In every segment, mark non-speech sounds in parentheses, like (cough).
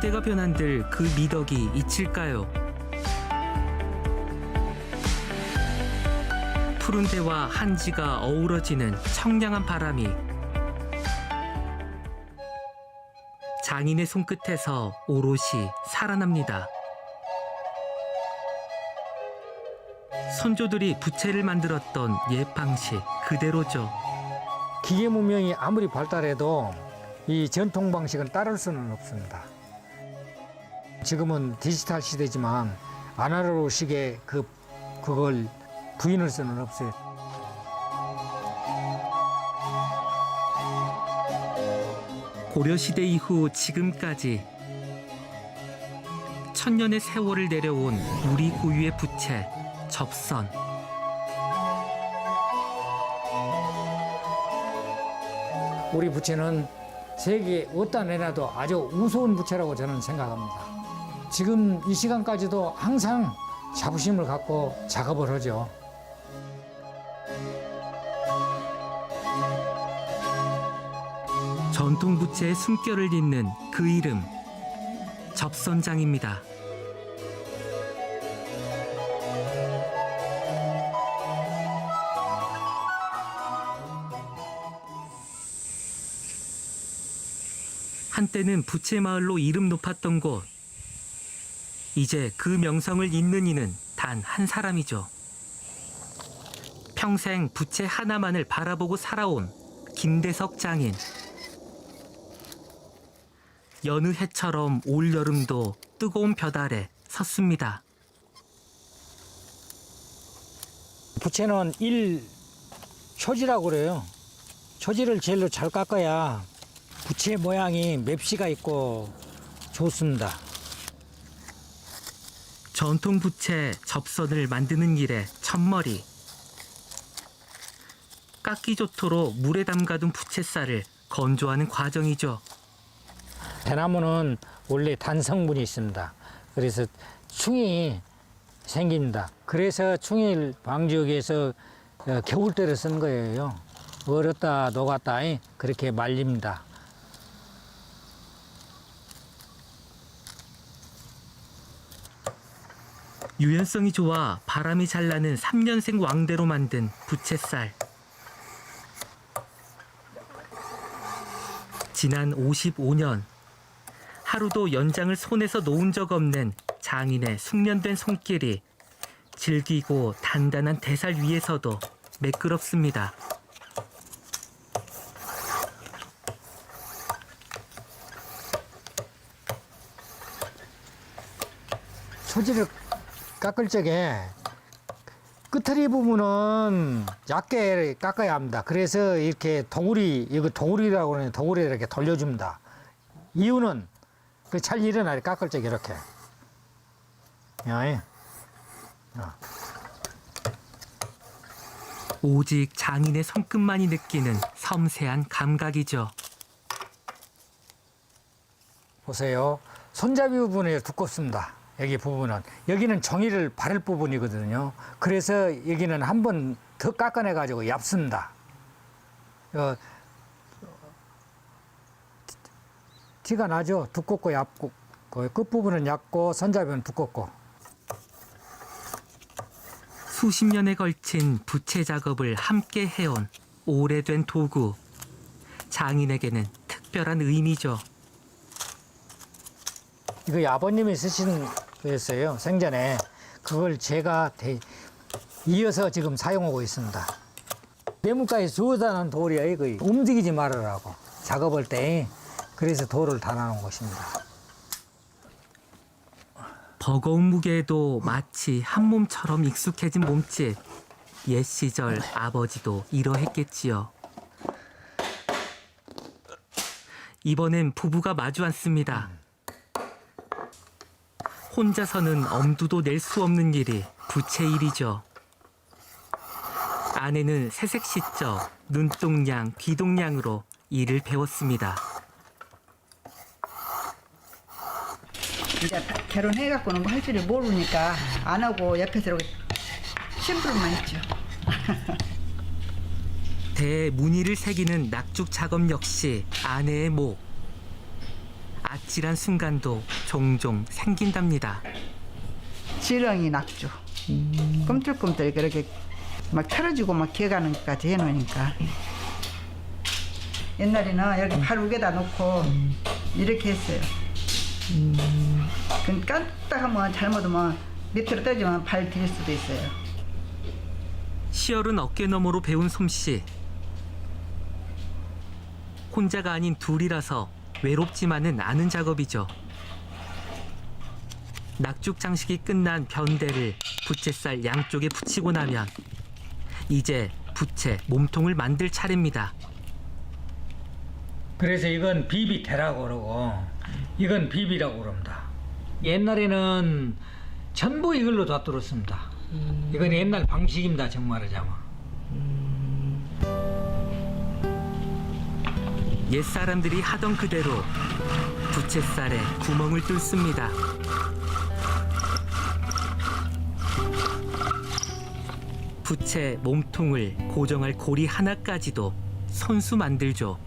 시대가 변한들 그 미덕이 잊힐까요? 푸른 데와 한지가 어우러지는 청량한 바람이 장인의 손끝에서 오롯이 살아납니다. 선조들이 부채를 만들었던 옛 방식 그대로죠. 기계 문명이 아무리 발달해도 이 전통 방식은 따를 수는 없습니다. 지금은 디지털 시대지만 아날로그식의 그 그걸 부인할 수는 없어요. 고려 시대 이후 지금까지 천년의 세월을 내려온 우리 고유의 부채, 접선. 우리 부채는 세계 어디다 내놔도 아주 우스운 부채라고 저는 생각합니다. 지금 이 시간까지도 항상 자부심을 갖고 작업을 하죠. 전통 부채의 숨결을 잇는 그 이름, 접선장입니다. 한때는 부채 마을로 이름 높았던 곳. 이제 그 명성을 잇는 이는 단 한 사람이죠. 평생 부채 하나만을 바라보고 살아온 김대석 장인. 여느 해처럼 올 여름도 뜨거운 볕 아래 섰습니다. 부채는 일 초지라고 그래요. 초지를 제일로 잘 깎아야 부채 모양이 맵시가 있고 좋습니다. 전통 부채 접선을 만드는 일에 첫머리. 깎기 좋도록 물에 담가둔 부채살을 건조하는 과정이죠. 대나무는 원래 단성분이 있습니다. 그래서 충이 생깁니다. 그래서 방지하기 위해서 어, 겨울때를 쓴 거예요. 얼었다 녹았다 이, 그렇게 말립니다. 유연성이 좋아 바람이 잘 나는 3년생 왕대로 만든 부채살. 지난 55년 하루도 연장을 손에서 놓은 적 없는 장인의 숙련된 손길이 질기고 단단한 대살 위에서도 매끄럽습니다. 소지를 깎을 적에 끝트리 부분은 얇게 깎아야 합니다. 그래서 이렇게 도구리, 이거 도구리라고 하는 도구리 이렇게 돌려줍니다. 이유는 그잘 일어나 깎을 적에 이렇게. 야, 예. 오직 장인의 손끝만이 느끼는 섬세한 감각이죠. 보세요. 손잡이 부분이 두껍습니다. 여기 부분은. 여기는 종이를 바를 부분이거든요. 그래서 여기는 한 번 더 깎아내 가지고 얇습니다. 어, 티가 나죠? 두껍고 얇고. 그 끝부분은 얇고 손잡이는 두껍고. 수십 년에 걸친 부채 작업을 함께 해온 오래된 도구. 장인에게는 특별한 의미죠. 이거 아버님이 쓰신 거였어요. 생전에. 그걸 제가 대- 이어서 지금 사용하고 있습니다. 네모가에 주워다는 돌이야, 이거. 움직이지 말으라고. 작업할 때. 그래서 돌을 달아놓은 것입니다. 버거운 무게에도 마치 한 몸처럼 익숙해진 몸짓. 옛 시절 아버지도 이러했겠지요. 이번엔 부부가 마주 앉습니다. 혼자서는 엄두도 낼 수 없는 일이 부채 일이죠. 아내는 새색 시적, 눈동양, 귀동냥으로 일을 배웠습니다. 이제 결혼해갖고는 뭐 할 줄을 모르니까 안 하고 옆에서 이렇게 심부름만 했죠. (laughs) 대무늬를 새기는 낙죽 작업 역시 아내의 목. 아찔한 순간도 종종 생긴답니다. 지렁이 낙주. 꿈틀꿈틀 그렇게 막 털어지고 막 기어가는 것까지 해놓으니까. 옛날에는 여기 발 우에다 놓고 이렇게 했어요. 그 깜빡하면 잘못하면 밑으로 떨어지면 발 디딜 수도 있어요. 시열은 어깨 너머로 배운 솜씨. 혼자가 아닌 둘이라서 외롭지만은 않은 작업이죠. 낙죽 장식이 끝난 변대를 부채살 양쪽에 붙이고 나면 이제 부채 몸통을 만들 차례입니다. 그래서 이건 비비대라고 그러고 이건 비비라고 그럽니다. 옛날에는 전부 이걸로 다 뚫었습니다. 이건 옛날 방식입니다. 정말하자면. 옛 사람들이 하던 그대로 부채살에 구멍을 뚫습니다. 부채 몸통을 고정할 고리 하나까지도 손수 만들죠.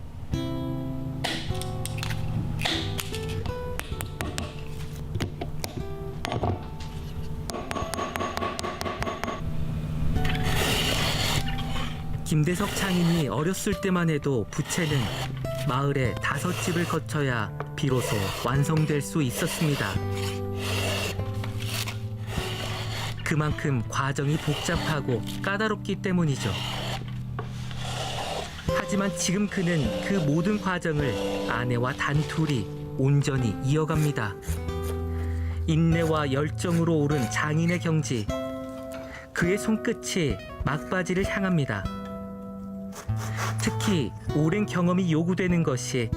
김대석 창인이 어렸을 때만 해도 부채는 마을에 다섯 집을 거쳐야 비로소 완성될 수 있었습니다. 그만큼 과정이 복잡하고 까다롭기 때문이죠. 하지만 지금 그는 그 모든 과정을 아내와 단둘이 온전히 이어갑니다. 인내와 열정으로 오른 장인의 경지. 그의 손끝이 막바지를 향합니다. 특히 오랜 경험이 요구되는 것이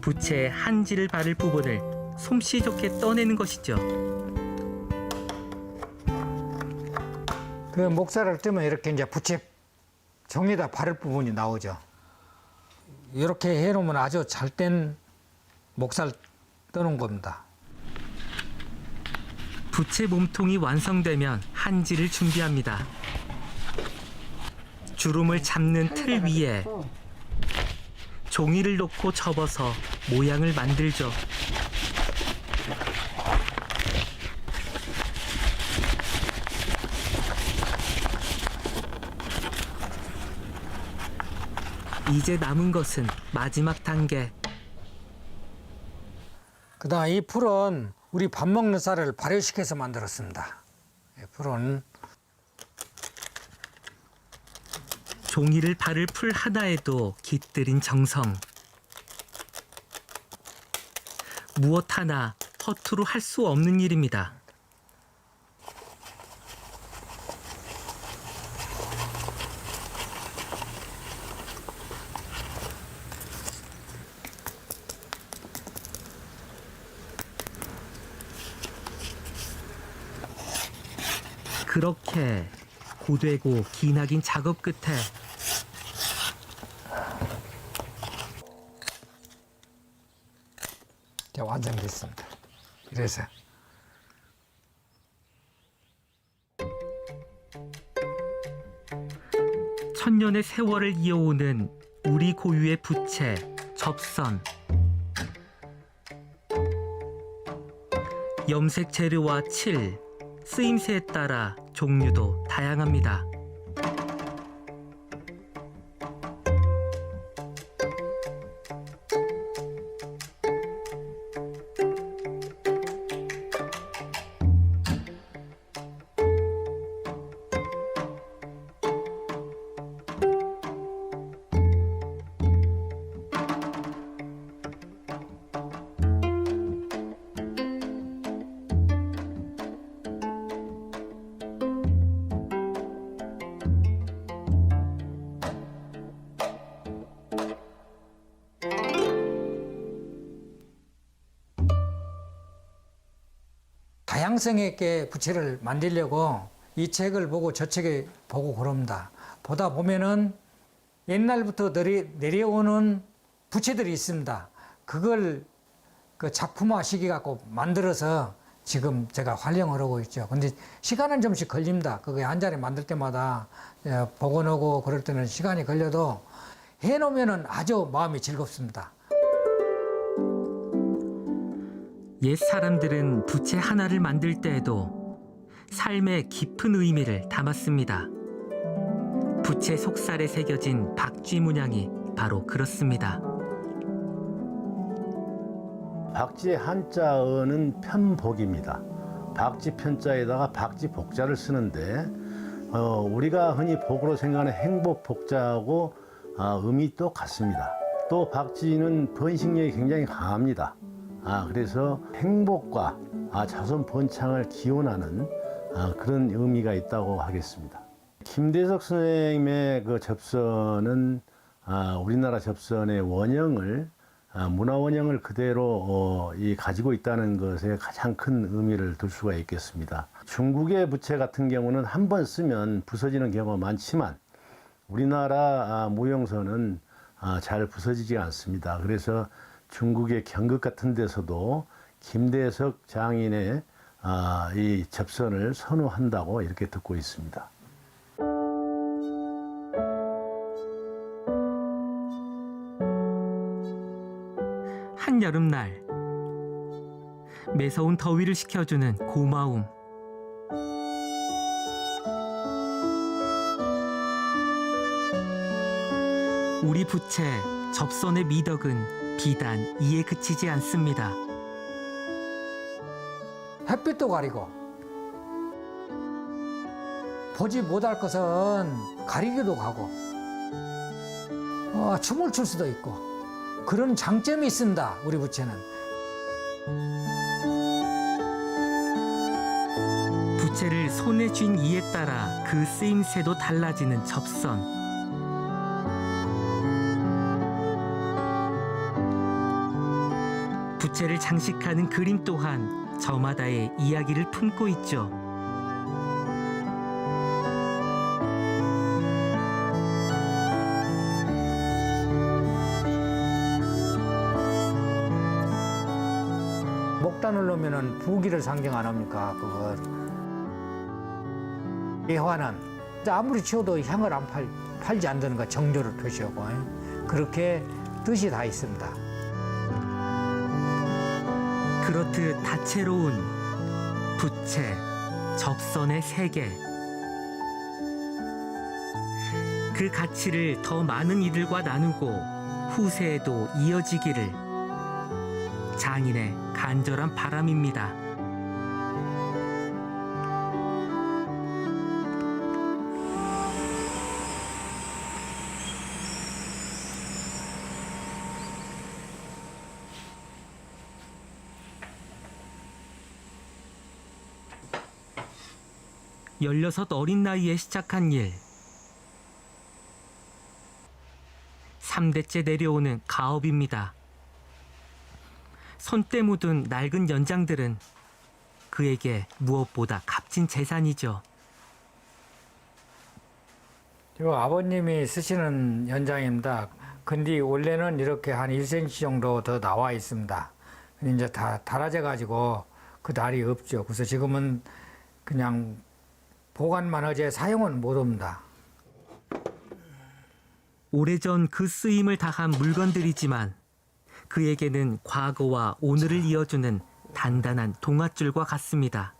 부채의 한지를 바를 부분을 솜씨 좋게 떠내는 것이죠. 그 목살을 뜨면 이렇게 이제 부채 종에다 바를 부분이 나오죠. 이렇게 해놓으면 아주 잘뗀 목살 떠는 겁니다. 부채 몸통이 완성되면 한지를 준비합니다. 주름을 잡는 틀 위에 종이를 놓고 접어서 모양을 만들죠. 이제 남은 것은 마지막 단계. 그다음 이 풀은 우리 밥 먹는 쌀을 발효시켜서 만들었습니다. 이 풀은 종이를 바를 풀 하나에도 깃들인 정성. 무엇 하나 허투루 할 수 없는 일입니다. 그렇게 고되고 기나긴 작업 끝에 이제 완성됐습니다. 이래서 천년의 세월을 이어오는 우리 고유의 부채, 접선. 염색 재료와 칠, 쓰임새에 따라 종류도 다양합니다. 다양성 있게 부채를 만들려고 이 책을 보고 저 책을 보고 그럽니다. 보다 보면은 옛날부터 내리, 내려오는 부채들이 있습니다. 그걸 그 작품화 시기 갖고 만들어서 지금 제가 활용을 하고 있죠. 근데 시간은 좀씩 걸립니다. 그게 한 자리 만들 때마다 예, 복원하고 그럴 때는 시간이 걸려도 해놓으면은 아주 마음이 즐겁습니다. 옛 사람들은 부채 하나를 만들 때에도 삶의 깊은 의미를 담았습니다. 부채 속살에 새겨진 박쥐 문양이 바로 그렇습니다. 박쥐의 한자어는 편복입니다. 박쥐 편자에다가 박쥐 복자를 쓰는데 어, 우리가 흔히 복으로 생각하는 행복 복자하고 아, 의미 또 같습니다. 또 박쥐는 번식력이 굉장히 강합니다. 아, 그래서 행복과 아, 자손 번창을 기원하는 아, 그런 의미가 있다고 하겠습니다. 김대석 선생님의 그 접선은 아, 우리나라 접선의 원형을 아, 문화 원형을 그대로 어, 이 가지고 있다는 것에 가장 큰 의미를 둘 수가 있겠습니다. 중국의 부채 같은 경우는 한 번 쓰면 부서지는 경우가 많지만 우리나라 아, 무용서는 아, 잘 부서지지 않습니다. 그래서 중국의 경극 같은 데서도 김대석 장인의 아, 이 접선을 선호한다고 이렇게 듣고 있습니다. 한여름 날 매서운 더위를 식혀주는 고마움 우리 부채 접선의 미덕은 비단 이에 그치지 않습니다. 햇빛도 가리고 보지 못할 것은 가리기도 하고 어, 춤을 출 수도 있고 그런 장점이 있습니다. 우리 부채는. 부채를 손에 쥔 이에 따라 그 쓰임새도 달라지는 접선. 부채를 장식하는 그림 또한 저마다의 이야기를 품고 있죠. 목단을 놓으면은 부기를 상징 안 합니까? 그걸. 예화는 아무리 치워도 향을 안 팔, 팔지 않는 거 정조를 표시하고 그렇게 뜻이 다 있습니다. 그렇듯 다채로운 부채, 접선의 세계. 그 가치를 더 많은 이들과 나누고 후세에도 이어지기를 장인의 간절한 바람입니다. 열여섯 어린 나이에 시작한 일. 3대째 내려오는 가업입니다. 손때 묻은 낡은 연장들은 그에게 무엇보다 값진 재산이죠. 이거 아버님이 쓰시는 연장입니다. 근데 원래는 이렇게 한 1cm 정도 더 나와 있습니다. 이제 다 닳아져 가지고 그 날이 없죠. 그래서 지금은 그냥 보관만 하지 사용은 못 합니다. 오래전 그 쓰임을 다한 물건들이지만 그에게는 과거와 오늘을 이어주는 단단한 동아줄과 같습니다.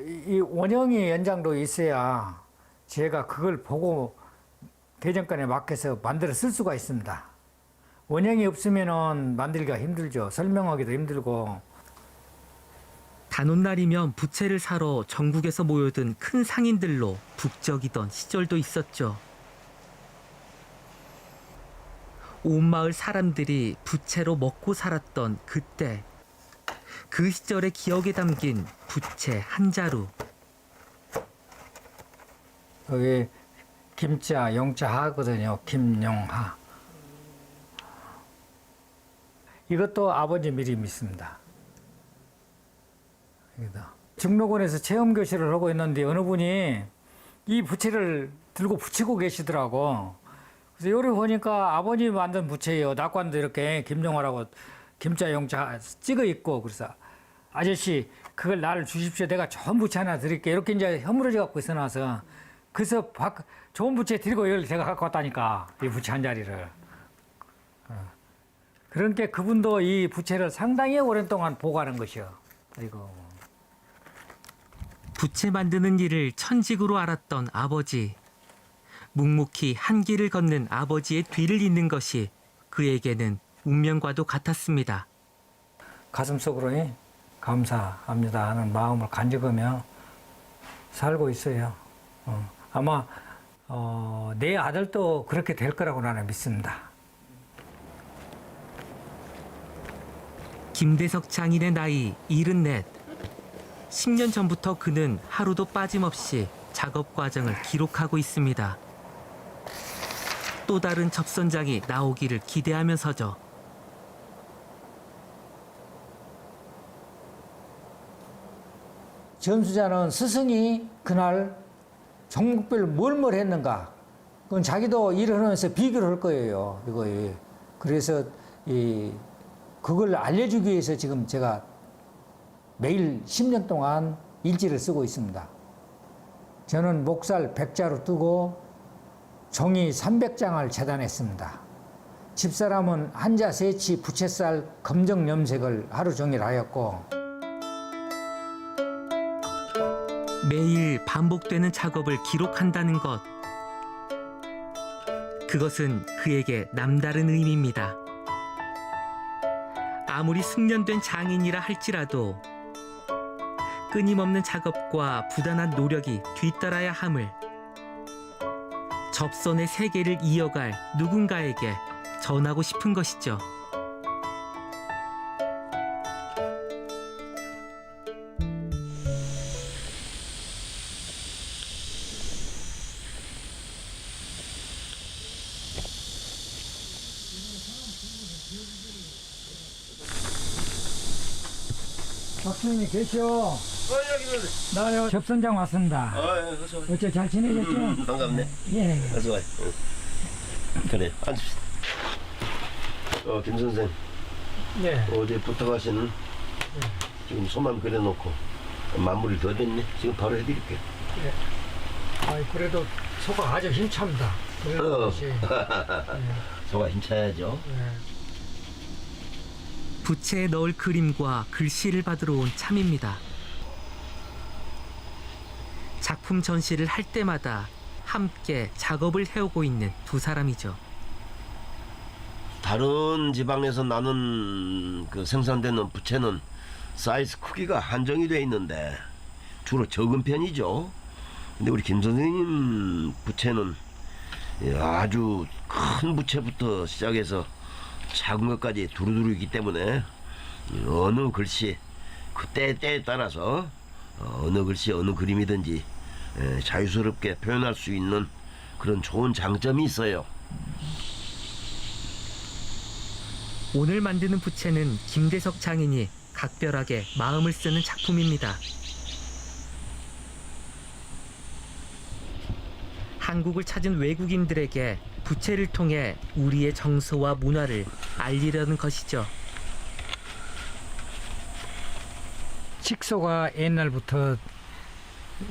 이- 이 원형이 연장도 있어야 제가 그걸 보고 대전권에 맡겨서 만들어 쓸 수가 있습니다. 원형이 없으면은 만들기가 힘들죠. 설명하기도 힘들고 단오날이면 부채를 사러 전국에서 모여든 큰 상인들로 북적이던 시절도 있었죠. 온 마을 사람들이 부채로 먹고 살았던 그때 그 시절의 기억에 담긴 부채 한 자루 여기 김자 영자 하거든요. 김영하. 이것도 아버님 이름이 있습니다. 여기다. 중록원에서 체험 교실을 하고 있는데 어느 분이 이 부채를 들고 붙이고 계시더라고. 그래서 요리 보니까 아버님 만든 부채예요. 낙관도 이렇게 김영하라고 김자 영자 찍어 있고 그래서 아저씨 그걸 나를 주십시오. 내가 좋은 부채 하나 드릴게. 이렇게 이제 허물어져 갖고 있어 놔서 그래서 박- 좋은 부채 들고 이걸 제가 갖고 왔다니까 이 부채 한 자리를. 어. 그러니까 그분도 이 부채를 상당히 오랜 동안 보관한 것이요. 이거 부채 만드는 일을 천직으로 알았던 아버지. 묵묵히 한 길을 걷는 아버지의 뒤를 잇는 것이 그에게는 운명과도 같았습니다. 가슴속으로 예, 감사합니다 하는 마음을 간직하며 살고 있어요. 어, 아마 어, 내 아들도 그렇게 될 거라고 나는 믿습니다. 김대석 장인의 나이 74. 10년 전부터 그는 하루도 빠짐없이 작업 과정을 기록하고 있습니다. 또 다른 접선장이 나오기를 기대하면서죠. 점수자는 스승이 그날 종목별 뭘뭘 했는가 그건 자기도 일을 하면서 비교를 할 거예요 이거 그래서 이 그걸 알려주기 위해서 지금 제가 매일 10년 동안 일지를 쓰고 있습니다 저는 목살 100자로 뜨고 종이 300장을 재단했습니다 집사람은 한자 세치 부채살 검정 염색을 하루 종일 하였고 매일 반복되는 작업을 기록한다는 것. 그것은 그에게 남다른 의미입니다. 아무리 숙련된 장인이라 할지라도 끊임없는 작업과 부단한 노력이 뒤따라야 함을 접선의 세계를 이어갈 누군가에게 전하고 싶은 것이죠. 박수님이 계셔. 나요 접선장 왔습니다. 어, 예, 어서 와. 어째 잘 지내셨죠? 음, 반갑네. 예. 어서 와. 응. 그래, 앉읍시다. 어, 김 선생, 예. 어제 부탁하신 지금 소만 그려놓고 마무리 더 됐네. 지금 바로 해드릴게. 아이 그래도 소가 아주 힘찹니다. 그런 어. 것이. (laughs) 소가 힘차야죠. 예. 부채에 넣을 그림과 글씨를 받으러 온 참입니다. 작품 전시를 할 때마다 함께 작업을 해오고 있는 두 사람이죠. 다른 지방에서 나는 그 생산되는 부채는 사이즈 크기가 한정이 돼 있는데 주로 적은 편이죠. 근데 우리 김 선생님 부채는 예, 아주 큰 부채부터 시작해서 작은 것까지 두루두루이기 때문에 어느 글씨 그때 때에 따라서 어, 어느 글씨 어느 그림이든지 예, 자유스럽게 표현할 수 있는 그런 좋은 장점이 있어요. 오늘 만드는 부채는 김대석 장인이 각별하게 마음을 쓰는 작품입니다. 한국을 찾은 외국인들에게 부채를 통해 우리의 정서와 문화를 알리려는 것이죠. 칙소가 옛날부터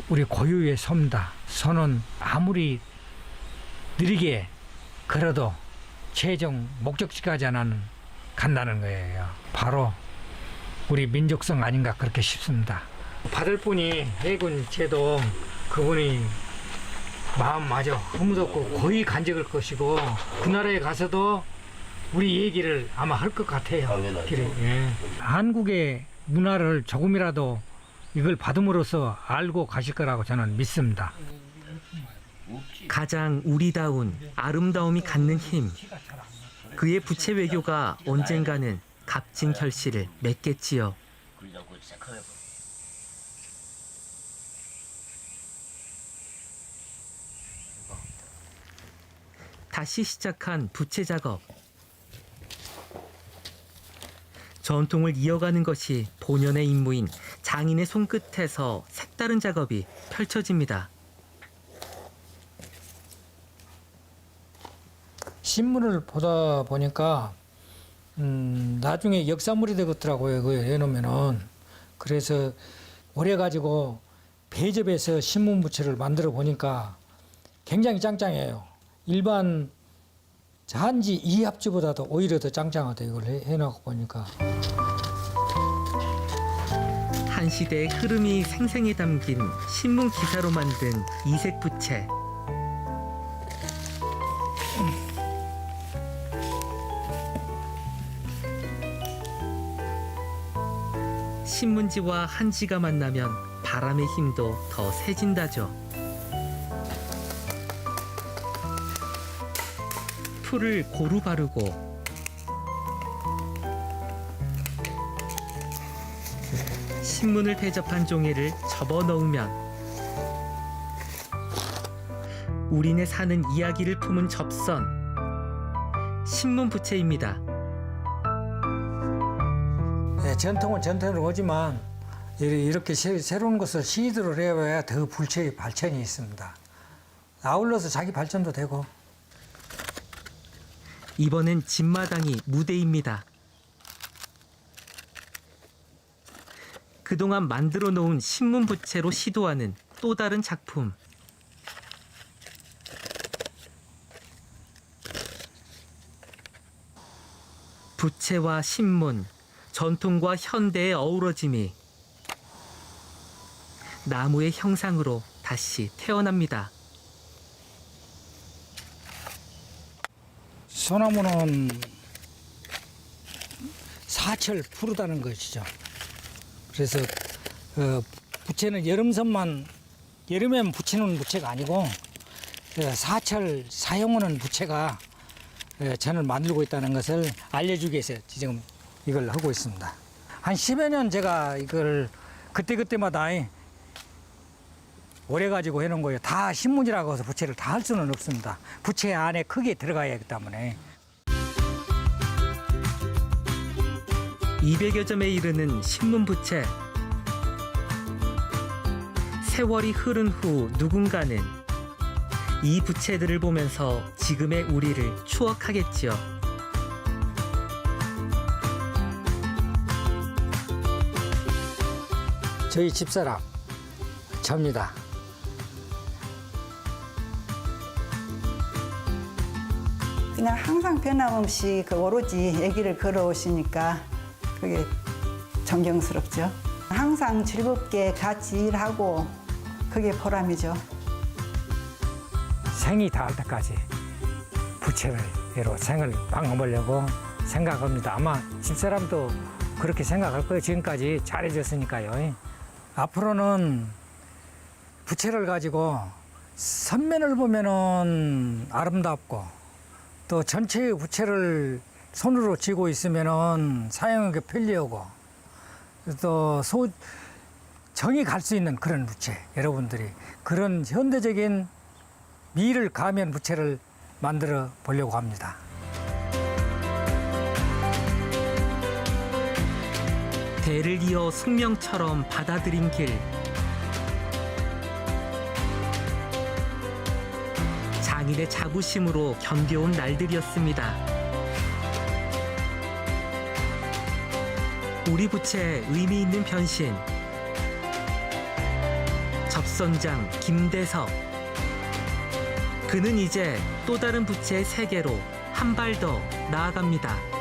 우리 고유의 섬다. 소는 아무리 느리게 걸어도 최종 목적지까지는 간다는 거예요. 바로 우리 민족성 아닌가 그렇게 싶습니다. 받을 분이 해군 제도 그분이 마음 마저 흐뭇었고 거의 간직을 것이고 그 나라에 가서도 우리 얘기를 아마 할 것 같아요. 당연하죠. 예. 한국의 문화를 조금이라도 이걸 받음으로써 알고 가실 거라고 저는 믿습니다. 가장 우리다운 아름다움이 갖는 힘. 그의 부채 외교가 언젠가는 값진 결실을 맺겠지요. 다시 시작한 부채 작업. 전통을 이어가는 것이 본연의 임무인 장인의 손끝에서 색다른 작업이 펼쳐집니다. 신문을 보다 보니까 음, 나중에 역사물이 되겠더라고요. 그 해놓으면은 그래서 오래 가지고 배접해서 신문 부채를 만들어 보니까 굉장히 짱짱해요. 일반 한지 이 합지보다도 오히려 더 짱짱하다 이걸 해, 해놓고 보니까 한 시대의 흐름이 생생히 담긴 신문 기사로 만든 이색 부채. 신문지와 한지가 만나면 바람의 힘도 더 세진다죠. 풀을 고루 바르고 신문을 대접한 종이를 접어 넣으면 우리네 사는 이야기를 품은 접선 신문 부채입니다. 네, 전통은 전통으로 오지만 이- 이렇게 새- 새로운 것을 시도를 해봐야 더 불체의 발전이 있습니다. 아울러서 자기 발전도 되고 이번엔 집마당이 무대입니다. 그동안 만들어 놓은 신문 부채로 시도하는 또 다른 작품. 부채와 신문, 전통과 현대의 어우러짐이 나무의 형상으로 다시 태어납니다. 소나무는 사철 푸르다는 것이죠. 그래서 어, 부채는 여름선만 여름에만 붙이는 부채가 아니고 어, 사철 사용하는 부채가 어, 저는 만들고 있다는 것을 알려주기 위해서 지금 이걸 하고 있습니다. 한 10여 년 제가 이걸 그때그때마다 오래 가지고 해놓은 거예요. 다 신문이라고 해서 부채를 다 할 수는 없습니다. 부채 안에 크게 들어가야 하기 때문에. 200여 점에 이르는 신문 부채. 세월이 흐른 후 누군가는 이 부채들을 보면서 지금의 우리를 추억하겠지요. 저희 집사람 접니다. 그냥 항상 변함없이 그 오로지 얘기를 걸어오시니까 그게 존경스럽죠. 항상 즐겁게 같이 일하고 그게 보람이죠. 생이 닿을 때까지 부채를 얘로 생을 방어보려고 생각합니다. 아마 집사람도 그렇게 생각할 거예요. 지금까지 잘해줬으니까요. 앞으로는 부채를 가지고 선면을 보면은 아름답고 또 전체의 부채를 손으로 쥐고 있으면은 사용하기 편리하고 또 소, 정이 갈 수 있는 그런 부채 여러분들이 그런 현대적인 미를 가면 부채를 만들어 보려고 합니다. 대를 이어 숙명처럼 받아들인 길. 장인의 자부심으로 견뎌온 날들이었습니다. 우리 부채 의미 있는 변신. 접선장 김대섭. 그는 이제 또 다른 부채의 세계로 한 발 더 나아갑니다.